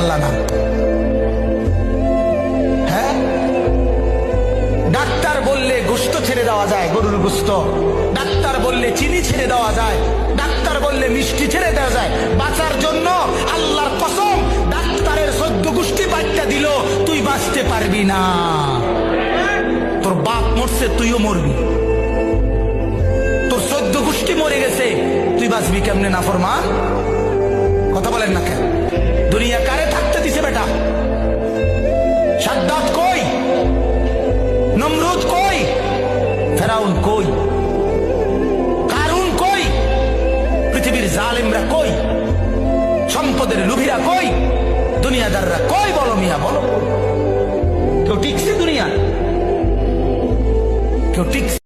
পারলা না। হ্যাঁ? ডাক্তার বললে গোস্ত ছেড়ে দেওয়া যায় গরুর গোস্ত ডাক্তার বললে চিনি ছেড়ে দেওয়া যায়। ডাক্তার বললে মিষ্টি ছেড়ে দেওয়া যায়। বাঁচার জন্য আল্লাহর কসম ডাক্তারের সদ্য গোষ্ঠী বাচ্চা দিল, তুই বাঁচতে পারবি না। তোর বাপ মরছে, তুইও মরবি। তোর সদ্য গোষ্ঠী মরে গেছে, তুই বাঁচবি কেমনে না ফরমান? কথা বলেন না কেন? ফেরাউন কই? কারুন কই? পৃথিবীর জালেমরা কই? সম্পদের লুভিরা কই? দুনিয়াদাররা কই বলো মিয়া, বলো। কেউ টিকছে দুনিয়া কেউ টিকছে